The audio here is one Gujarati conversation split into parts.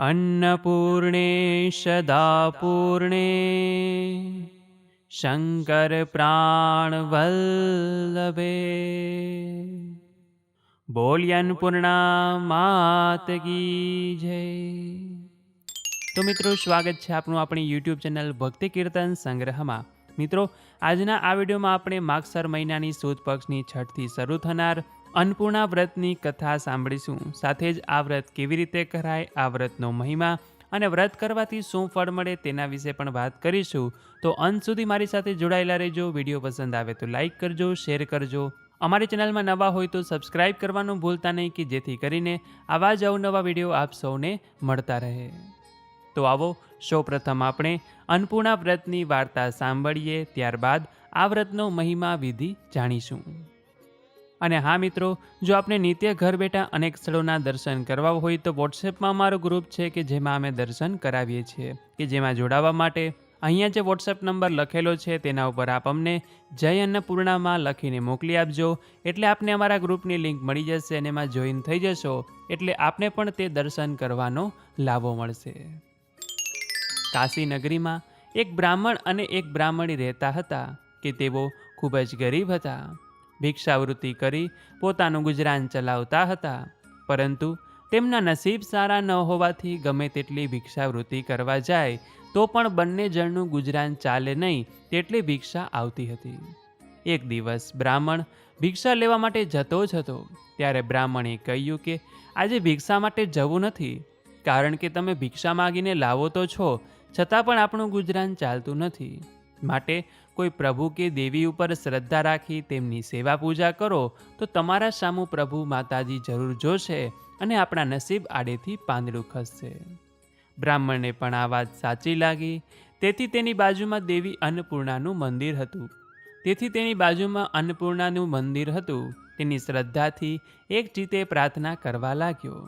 अन्नपूर्णे सदापूर्णे શંકર પ્રાણવલ્લભે બોલ્યન પૂર્ણા માત કી જય તો મિત્રો સ્વાગત છે આપનું આપણી યુટ્યુબ ચેનલ ભક્તિ કીર્તન સંગ્રહમાં મિત્રો આજના આ વિડીયોમાં આપણે માગસર મહિનાની સુદ પક્ષની છઠથી શરૂ થનાર અન્નપૂર્ણા વ્રતની કથા સાંભળીશું. સાથે જ આ વ્રત કેવી રીતે કરાય, આ વ્રતનો મહિમા અને વ્રત કરવાથી શું ફળ મળે તેના વિશે પણ વાત કરીશું. તો અંત સુધી મારી સાથે જોડાયેલા રહેજો. વીડિયો પસંદ આવે તો લાઇક કરજો, શેર કરજો. અમારી ચેનલમાં નવા હોય તો સબસ્ક્રાઇબ કરવાનું ભૂલતા નહીં કે જેથી કરીને આવા જ અવનવા વીડિયો આપ સૌને મળતા રહે. તો આવો, સૌપ્રથમ આપણે અન્નપૂર્ણા વ્રતની વાર્તા સાંભળીએ. ત્યારબાદ આ વ્રતનો મહિમા વિધિ જાણીશું. અને હા મિત્રો, જો આપણે નિત્ય ઘર બેઠા અનેક સ્થળોના દર્શન કરવા હોય તો વોટ્સએપમાં અમારો ગ્રુપ છે કે જેમાં અમે દર્શન કરાવીએ છીએ, કે જેમાં જોડાવા માટે અહીંયા જે વોટ્સએપ નંબર લખેલો છે તેના ઉપર આપ અમને જય અન્નપૂર્ણામાં લખીને મોકલી આપજો. એટલે આપને અમારા ગ્રુપની લિંક મળી જશે અને એમાં જોઈન થઈ જશો, એટલે આપને પણ તે દર્શન કરવાનો લાભો મળશે. કાશી નગરીમાં એક બ્રાહ્મણ અને એક બ્રાહ્મણી રહેતા હતા, કે તેઓ ખૂબ જ ગરીબ હતા. ભિક્ષાવૃત્તિ કરી પોતાનું ગુજરાન ચલાવતા હતા. પરંતુ તેમના નસીબ સારા ન હોવાથી ગમે તેટલી ભિક્ષાવૃત્તિ કરવા જાય, તો પણ બંને જણનું ગુજરાન ચાલે નહીં તેટલી ભિક્ષા આવતી હતી. એક દિવસ બ્રાહ્મણ ભિક્ષા લેવા માટે જતો જ હતો. ત્યારે બ્રાહ્મણે કહ્યું કે, આજે ભિક્ષા માટે જવું નથી. કારણ કે તમે ભિક્ષા માગીને લાવો તો છો, છતાં પણ આપણું ગુજરાન ચાલતું નથી. માટે કોઈ પ્રભુ કે દેવી ઉપર શ્રદ્ધા રાખી તેમની સેવા પૂજા કરો, તો તમારા સામું પ્રભુ માતાજી જરૂર જોશે અને આપણા નસીબ આડેથી પાંદડું ખસશે. બ્રાહ્મણને પણ આ વાત સાચી લાગી. તેથી તેની બાજુમાં દેવી અન્નપૂર્ણાનું મંદિર હતું. તેથી તેની બાજુમાં અન્નપૂર્ણાનું મંદિર હતું. તેની શ્રદ્ધાથી એક જીતે પ્રાર્થના કરવા લાગ્યો.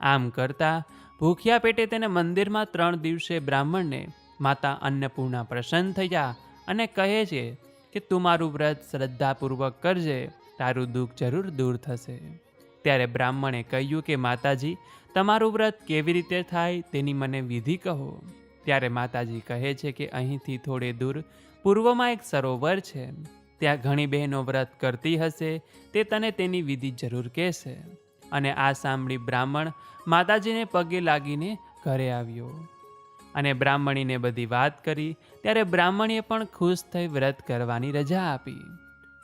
આમ કરતા ભૂખ્યા પેટે તેને મંદિરમાં ત્રણ દિવસે બ્રાહ્મણને માતા અન્નપૂર્ણા પ્રસન્ન થયા અને કહે છે કે તું મારું વ્રત શ્રદ્ધાપૂર્વક કરજે, તારું દુઃખ જરૂર દૂર થશે. ત્યારે બ્રાહ્મણે કહ્યું કે, માતાજી, તમારું વ્રત કેવી રીતે થાય તેની મને વિધિ કહો. ત્યારે માતાજી કહે છે કે, અહીંથી થોડે દૂર પૂર્વમાં એક સરોવર છે. ત્યાં ઘણી બહેનો વ્રત કરતી હશે, તે તને તેની વિધિ જરૂર કહેશે. અને આ સાંભળી બ્રાહ્મણ માતાજીને પગે લાગીને ઘરે આવ્યો. અને બ્રાહ્મણીને બધી વાત કરી, ત્યારે બ્રાહ્મણીએ પણ ખુશ થઈ વ્રત કરવાની રજા આપી.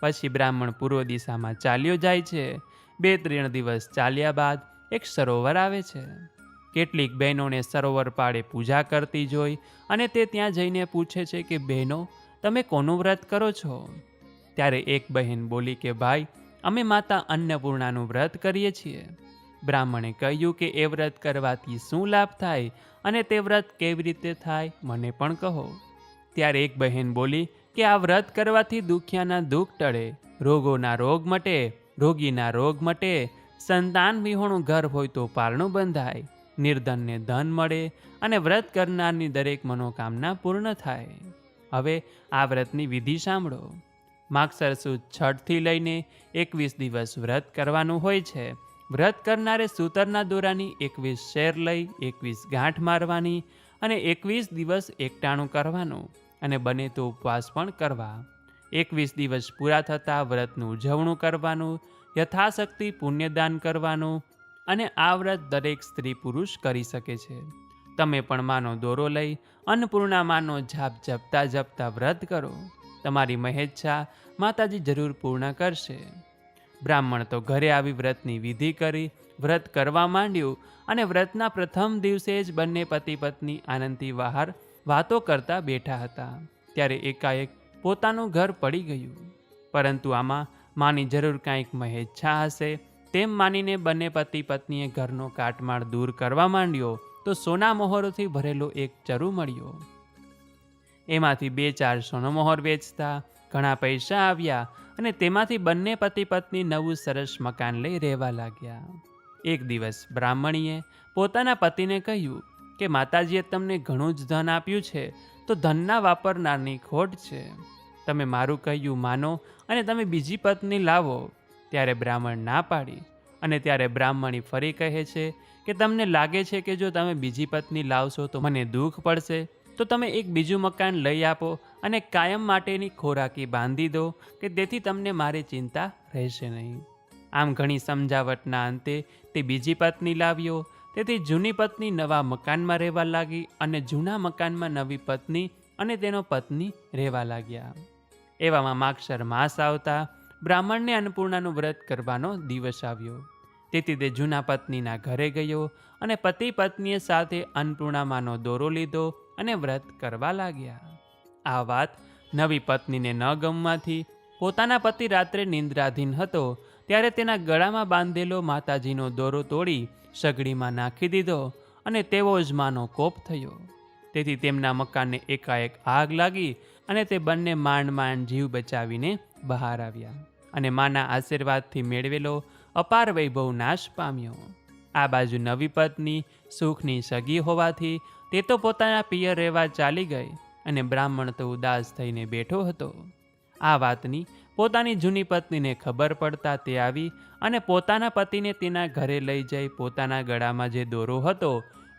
પછી બ્રાહ્મણ પૂર્વ દિશામાં ચાલ્યો જાય છે. બે ત્રણ દિવસ ચાલ્યા બાદ એક સરોવર આવે છે. કેટલીક બહેનોને સરોવર પાડે પૂજા કરતી જોઈ અને તે ત્યાં જઈને પૂછે છે કે, બહેનો, તમે કોનું વ્રત કરો છો? ત્યારે એક બહેન બોલી કે, ભાઈ, અમે માતા અન્નપૂર્ણાનું વ્રત કરીએ છીએ. બ્રાહ્મણે કહ્યું કે એ વ્રત કરવાથી શું લાભ થાય અને તે વ્રત કેવી રીતે થાય મને પણ કહો. ત્યારે એક બહેન બોલી કે આ વ્રત કરવાથી દુખિયાના દુઃખ ટળે, રોગોના રોગ મટે, રોગીના રોગ મટે, સંતાન વિહોણું ઘર હોય તો પારણું બંધાય, નિર્ધનને ધન મળે અને વ્રત કરનારની દરેક મનોકામના પૂર્ણ થાય. હવે આ વ્રતની વિધિ સાંભળો. માગસર સુદ છઠથી લઈને એકવીસ દિવસ વ્રત કરવાનું હોય છે. વ્રત કરનારે સૂતરના દોરાની એકવીસ શેર લઈ, એકવીસ ગાંઠ મારવાની અને એકવીસ દિવસ એકટાણું કરવાનું અને બને તો ઉપવાસ પણ કરવા. એકવીસ દિવસ પૂરા થતાં વ્રતનું ઉજવણું કરવાનું, યથાશક્તિ પુણ્યદાન કરવાનું અને આ વ્રત દરેક સ્ત્રી પુરુષ કરી શકે છે. તમે પણ માનો દોરો લઈ અન્નપૂર્ણા માનો જાપ જપતા જપતા વ્રત કરો. તમારી મહેચ્છા માતાજી જરૂર પૂર્ણ કરશે. બ્રાહ્મણ તો ઘરે આવી વ્રતની વિધિ કરી, વ્રત કરવા માંડ્યું અને વ્રતના પ્રથમ દિવસે જ બંને પતિ પત્ની આનંદથી બહાર વાતો કરતા બેઠા હતા. ત્યારે એકાએક પોતાનું ઘર પડી ગયું. પરંતુ આમાં માની જરૂર કાંઈક મહેચ્છા હશે. તેમ માનીને બંને પતિ પત્નીએ ઘરનો કાટમાળ દૂર કરવા માંડ્યો તો સોના મોહરોથી ભરેલો એક ચરુ મળ્યો. એમાંથી બે ચાર સોનો મોહર વેચતા ઘણા પૈસા આવ્યા અને તેમાંથી બંને પતિ પત્ની નવું સરસ મકાન લઈ રહેવા લાગ્યા. એક દિવસ બ્રાહ્મણીએ પોતાના પતિને કહ્યું કે, માતાજીએ તમને ઘણું જ ધન આપ્યું છે, તો ધનના વાપરનારની ખોટ છે. તમે મારું કહ્યું માનો અને તમે બીજી પત્ની લાવો. ત્યારે બ્રાહ્મણ ના પાડી અને ત્યારે બ્રાહ્મણી ફરી કહે છે કે, તમને લાગે છે કે જો તમે બીજી પત્ની લાવશો તો મને દુઃખ પડશે. તો તમે એક બીજું મકાન લઈ આપો અને કાયમ માટેની ખોરાકી બાંધી દો કે તેથી તમને મારી ચિંતા રહેશે નહીં. આમ ઘણી સમજાવટના અંતે તે બીજી પત્ની લાવ્યો. તેથી જૂની પત્ની નવા મકાનમાં રહેવા લાગી અને જૂના મકાનમાં નવી પત્ની અને તેનો પત્ની રહેવા લાગ્યા. એવામાં માક્ષર માસ આવતા, બ્રાહ્મણને અન્નપૂર્ણાનું વ્રત કરવાનો દિવસ આવ્યો. તેથી તે જૂના પત્નીના ઘરે ગયો અને પતિ પત્નીએ સાથે અન્નપૂર્ણામાનો દોરો લીધો અને વ્રત કરવા લાગ્યા. આ વાત નવી પત્નીને ન ગમવાથી પોતાના પતિ રાત્રે નિંદ્રાધીન હતો, ત્યારે તેના ગળામાં બાંધેલો માતાજીનો દોરો તોડી સગડીમાં નાખી દીધો અને તેવો જ માનો કોપ થયો. તેથી તેમના મકાનને એકાએક આગ લાગી અને તે બંને માંડ માંડ જીવ બચાવીને બહાર આવ્યા અને માના આશીર્વાદથી મેળવેલો અપાર વૈભવ નાશ પામ્યો. આ બાજુ નવી પત્ની સુખની સગી હોવાથી તે તો પોતાના પિયર રહેવા ચાલી ગઈ. અને બ્રાહ્મણ તો ઉદાસ થઈને બેઠો હતો. આ વાતની પોતાની જૂની પત્નીને ખબર પડતા તે આવી અને પોતાના પતિને તેના ઘરે લઈ જઈ પોતાના ગળામાં જે દોરો હતો,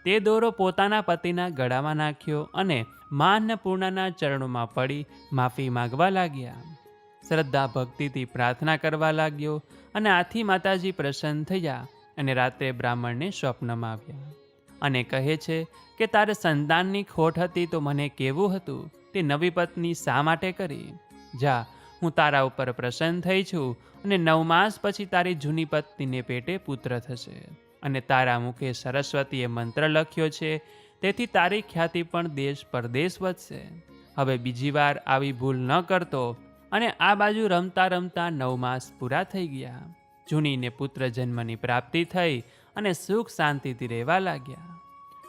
તે દોરો પોતાના પતિના ગળામાં નાખ્યો અને મા ચરણોમાં પડી માફી માગવા લાગ્યા. શ્રદ્ધા ભક્તિથી પ્રાર્થના કરવા લાગ્યો અને આથી માતાજી પ્રસન્ન થયા અને રાત્રે બ્રાહ્મણને સ્વપ્નમાં આવ્યા. અને કહે છે કે તારે સંતાનની ખોટ હતી તો મને કેવું હતું? તે નવી પત્ની શા માટે કરી? જા, હું તારા ઉપર પ્રસન્ન થઈ છું અને નવ માસ પછી તારી જૂની પત્નીને પેટે પુત્ર થશે. અને તારા મુખે સરસ્વતીએ મંત્ર લખ્યો છે, તેથી તારી ખ્યાતિ પણ દેશ પરદેશ વધશે. હવે બીજી વાર આવી ભૂલ ન કરતો અને આ બાજુ રમતા રમતા નવ માસ પૂરા થઈ ગયા. જૂનીને પુત્ર જન્મની પ્રાપ્તિ થઈ અને સુખ શાંતિથી રહેવા લાગ્યા.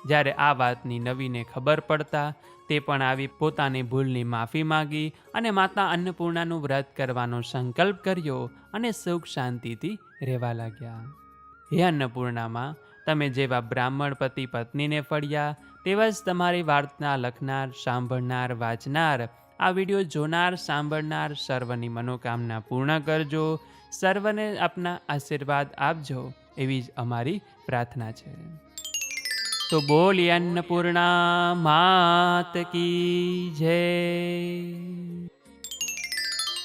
જ્યારે આ વાતની નવીને ખબર પડતા તે પણ આવી પોતાની ભૂલની માફી માંગી અને માતા અન્નપૂર્ણાનું વ્રત કરવાનો સંકલ્પ કર્યો અને સુખ શાંતિથી રહેવા લાગ્યા. હે અન્નપૂર્ણામાં, તમે જેવા બ્રાહ્મણ પતિ પત્નીને ફળ્યા, તેવા જ તમારી વાર્તા લખનાર, સાંભળનાર, વાંચનાર, આ વીડિયો જોનાર, સાંભળનાર સર્વની મનોકામના પૂર્ણ કરજો. સર્વને આપના આશીર્વાદ આપજો. એવી જ અમારી પ્રાર્થના છે. તો બોલી અન્નપૂર્ણા માત કી જય.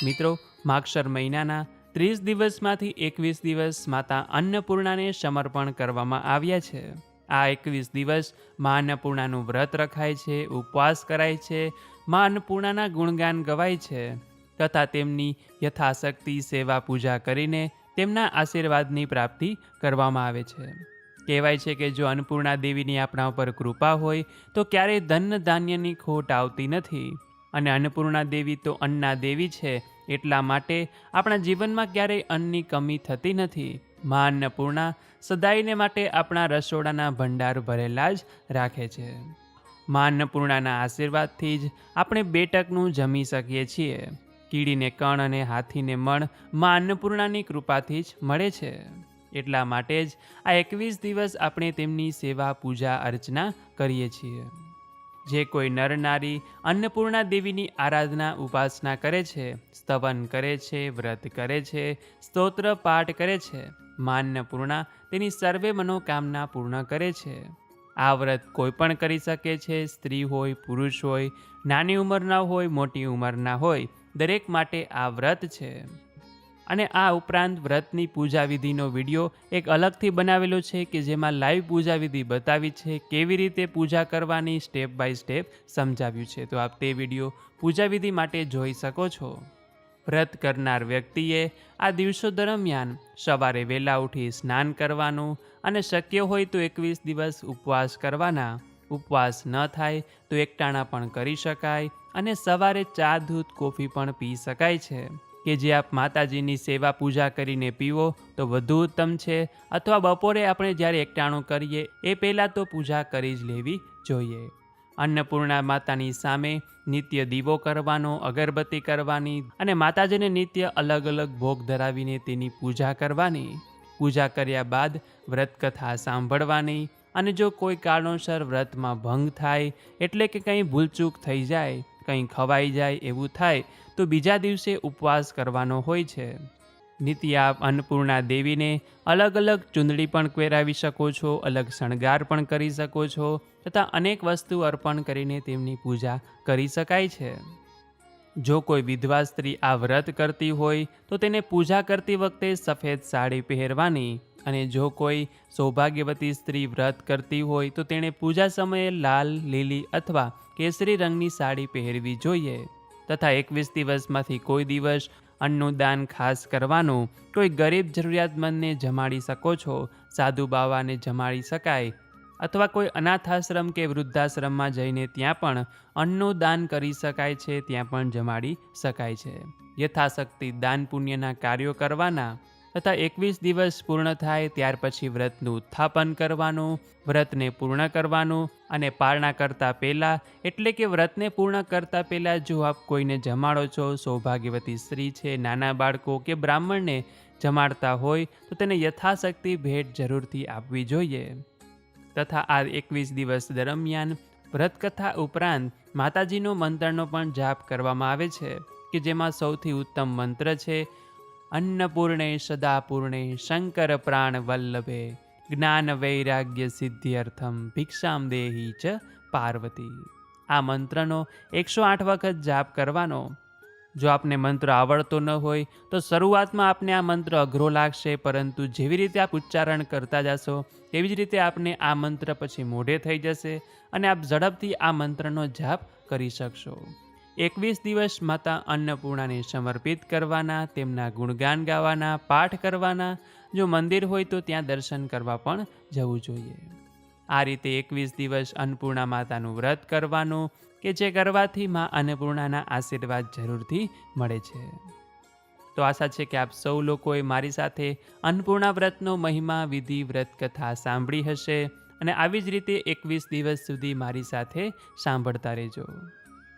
મિત્રો માક્ષર મહિનાના ત્રીસ દિવસમાંથી એકવીસ દિવસ માતા અન્નપૂર્ણાને સમર્પણ કરવામાં આવ્યા છે. આ એકવીસ દિવસ મા અન્નપૂર્ણાનું વ્રત રખાય છે, ઉપવાસ કરાય છે, મા અન્નપૂર્ણાના ગુણગાન ગવાય છે. તથા તેમની યથાશક્તિ સેવા પૂજા કરીને તેમના આશીર્વાદની પ્રાપ્તિ કરવામાં આવે છે. કહેવાય છે કે જો અન્નપૂર્ણા દેવીની આપણા ઉપર કૃપા હોય, તો ક્યારેય ધન ધાન્યની ખોટ આવતી નથી. અને અન્નપૂર્ણા દેવી તો અન્ના દેવી છે, એટલા માટે આપણા જીવનમાં ક્યારેય અન્નની કમી થતી નથી. મા અન્નપૂર્ણા સદાયને માટે આપણા રસોડાના ભંડાર ભરેલા જ રાખે છે. મા અન્નપૂર્ણાના આશીર્વાદથી જ આપણે બેટકનું જમી શકીએ છીએ. કીડીને કણ અને હાથીને મણ મા અન્નપૂર્ણાની કૃપાથી જ મળે છે. એટલા માટે જ આ એકવીસ દિવસ આપણે તેમની સેવા, પૂજા, અર્ચના કરીએ છીએ. જે કોઈ નર નારી અન્નપૂર્ણા દેવીની આરાધના, ઉપાસના કરે છે, સ્તવન કરે છે, વ્રત કરે છે, સ્તોત્ર, પાઠ કરે છે મા અન્નપૂર્ણા તેની સર્વે મનોકામના પૂર્ણ કરે છે. આ વ્રત કોઈ પણ કરી શકે છે, સ્ત્રી હોય, પુરુષ હોય, નાની ઉંમરના હોય, મોટી ઉંમરના હોય દરેક માટે આ વ્રત છે. અને આ ઉપરાંત વ્રતની પૂજા વિધિનો વીડિયો એક અલગથી બનાવેલો છે કે જેમાં લાઈવ પૂજા વિધિ બતાવી છે કેવી રીતે પૂજા કરવાની સ્ટેપ બાય સ્ટેપ સમજાવ્યું છે. તો આપ તે વીડિયો પૂજા વિધિ માટે જોઈ શકો છો. વ્રત કરનાર વ્યક્તિએ આ દિવસો દરમિયાન સવારે વહેલા ઉઠી સ્નાન કરવાનું અને શક્ય હોય તો એકવીસ દિવસ ઉપવાસ કરવાના. ઉપવાસ ન થાય તો એકટાણા પણ કરી શકાય અને સવારે ચા, દૂધ, કોફી પણ પી શકાય છે. કે જે આપ માતાજીની સેવા પૂજા કરીને પીવો તો વધુ ઉત્તમ છે, અથવા બપોરે આપણે જ્યારે એકટાણું કરીએ, એ પહેલાં તો પૂજા કરી જ લેવી જોઈએ. અન્નપૂર્ણા માતાની સામે નિત્ય દીવો કરવાનો, અગરબત્તી કરવાની અને માતાજીને નિત્ય અલગ અલગ ભોગ ધરાવીને તેની પૂજા કરવાની. પૂજા કર્યા બાદ વ્રતકથા સાંભળવાની અને જો કોઈ કારણોસર વ્રતમાં ભંગ થાય, એટલે કે કંઈ ભૂલચૂક થઈ જાય કંઈ ખવાઈ જાય એવું થાય, તો બીજા દિવસે ઉપવાસ કરવાનો હોય છે. નિત્યા અન્નપૂર્ણા દેવીને અલગ અલગ ચૂંદડી પણ ક્વેરાવી શકો છો, અલગ શણગાર પણ કરી શકો છો, તથા અનેક વસ્તુ અર્પણ કરીને તેમની પૂજા કરી શકાય છે. જો કોઈ વિધવા સ્ત્રી આ વ્રત કરતી હોય, તો તેને પૂજા કરતી વખતે સફેદ સાડી પહેરવાની અને જો કોઈ સૌભાગ્યવતી સ્ત્રી વ્રત કરતી હોય, તો તેણે પૂજા સમયે લાલ, લીલી અથવા કેસરી રંગની સાડી પહેરવી જોઈએ. તથા એકવીસ દિવસમાંથી કોઈ દિવસ અન્નનું દાન ખાસ કરવાનું. કોઈ ગરીબ જરૂરિયાતમંદને જમાડી શકો છો, સાધુ બાવાને જમાડી શકાય, અથવા કોઈ અનાથાશ્રમ કે વૃદ્ધાશ્રમમાં જઈને ત્યાં પણ અન્નનું દાન કરી શકાય છે, ત્યાં પણ જમાડી શકાય છે. યથાશક્તિ દાન પુણ્યના કાર્યો કરવાના તથા એકવીસ દિવસ પૂર્ણ થાય ત્યાર પછી વ્રતનું ઉત્થાપન કરવાનું, વ્રતને પૂર્ણ કરવાનું અને પારણા કરતાં પહેલાં, એટલે કે વ્રતને પૂર્ણ કરતાં પહેલાં જો આપ કોઈને જમાડો છો, સૌભાગ્યવતી સ્ત્રી છે, નાના બાળકો કે બ્રાહ્મણને જમાડતા હોય, તો તેને યથાશક્તિ ભેટ જરૂરથી આપવી જોઈએ. તથા આ એકવીસ દિવસ દરમિયાન વ્રતકથા ઉપરાંત માતાજીનો મંત્રનો પણ જાપ કરવામાં આવે છે, કે જેમાં સૌથી ઉત્તમ મંત્ર છે અન્નપૂર્ણે સદાપૂર્ણે શંકર પ્રાણ વલ્લભે જ્ઞાન વૈરાગ્ય સિદ્ધિઅર્થમ ભિક્ષામ દેહી ચ પાર્વતી આ મંત્રનો એકસો આઠ વખત જાપ કરવાનો જો આપને મંત્ર આવડતો ન હોય તો શરૂઆતમાં આપને આ મંત્ર અઘરો લાગશે પરંતુ જેવી રીતે આપ ઉચ્ચારણ કરતા જશો તેવી જ રીતે આપને આ મંત્ર પછી મોઢે થઈ જશે અને આપ ઝડપથી આ મંત્રનો જાપ કરી શકશો એકવીસ દિવસ માતા અન્નપૂર્ણાને સમર્પિત કરવાના, તેમના ગુણગાન ગાવાના, પાઠ કરવાના, જો મંદિર હોય તો ત્યાં દર્શન કરવા પણ જવું જોઈએ. આ રીતે એકવીસ દિવસ અન્નપૂર્ણા માતાનું વ્રત કરવાનું કે જે કરવાથી મા અન્નપૂર્ણાના આશીર્વાદ જરૂરથી મળે છે. તો આશા છે કે આપ સૌ લોકોએ મારી સાથે અન્નપૂર્ણા વ્રતનો મહિમા, વિધિ વ્રત કથા સાંભળી હશે અને આવી જ રીતે એકવીસ દિવસ સુધી મારી સાથે સાંભળતા રહેજો.